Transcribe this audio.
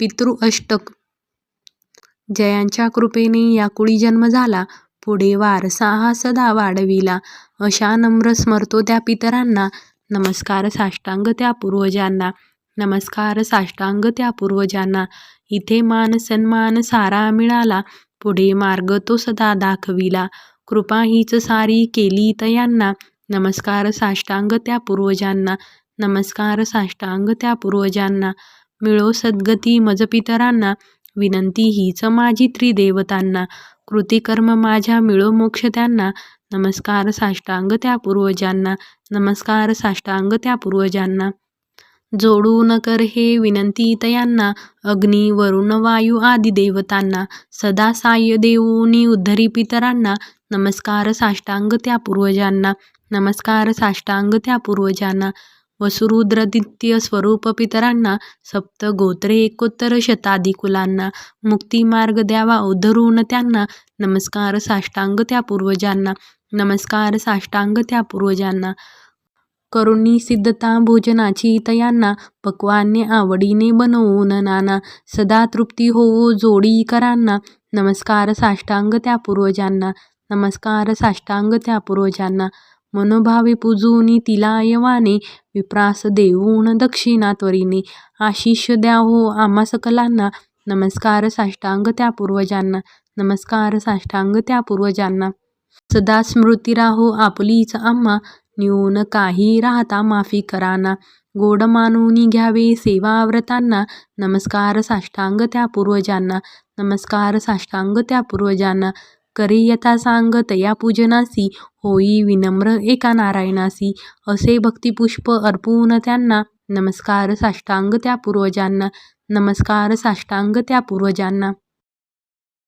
पितृ अष्टक जयांच्या कृपेने या कुळी जन्म झाला. पुढे वारसा हा सदा वाढविला. अशा नम्र स्मरतो त्या पितरांना. नमस्कार साष्टांग त्या पूर्वजांना. नमस्कार साष्टांग त्या पूर्वजांना. इथे मान सन्मान सारा मिळाला. पुढे मार्ग तो सदा दाखविला. कृपा हीच सारी केली तयांना. नमस्कार साष्टांग त्या पूर्वजांना. नमस्कार साष्टांग त्या पूर्वजांना. मिळो सद्गती मज पितरांना. विनंती हीच माझी त्रिदेवतांना. कृती कर्म माझ्या मिळो मोक्ष त्यांना. नमस्कार साष्टांग त्या पूर्वजांना. नमस्कार साष्टांग त्या पूर्वजांना. जोडून कर हे विनंती तयांना. अग्नी वरुण वायू आदी देवतांना. सदा साय देऊनी उद्धरी पितरांना. नमस्कार साष्टांग त्या पूर्वजांना. नमस्कार साष्टांग त्या पूर्वजांना. वसुरुद्रादित्य स्वरूप पितरांना. सप्त गोत्रे एकोत्तर शताधी कुलांना. मुक्तिमार्ग द्यावा उद्धरून त्यांना. नमस्कार साष्टांग त्या पूर्वजांना. नमस्कार साष्टांग त्या पूर्वजांना. करुणी सिद्धता भोजनाची तयांना. पक्वान्ने आवडीने बनवून नाना. सदा तृप्ती होवो जोडीकरांना. नमस्कार साष्टांग त्या पूर्वजांना. नमस्कार साष्टांग त्या पूर्वजांना. मनोभावे पूजूनी तिला यवाने. विप्रास देऊन दक्षिणा त्वरीने. आशिष द्या हो आम्हा सकलांना. नमस्कार साष्टांग त्या पूर्वजांना. नमस्कार साष्टांग त्या पूर्वजांना. सदा स्मृती राहो आपलीच आम्हा. न्यून काही राहता माफी करा ना. गोड मानूनी घ्यावे सेवा व्रतांना. नमस्कार साष्टांग त्या पूर्वजांना. नमस्कार साष्टांग त्या पूर्वजांना. करियथा सांग तया पूजनासी. होई विनम्र एका नारायणासी. असे भक्तिपुष्प अर्पून त्यांना. नमस्कार साष्टांग त्या पूर्वजांना. नमस्कार साष्टांग त्या पूर्वजांना.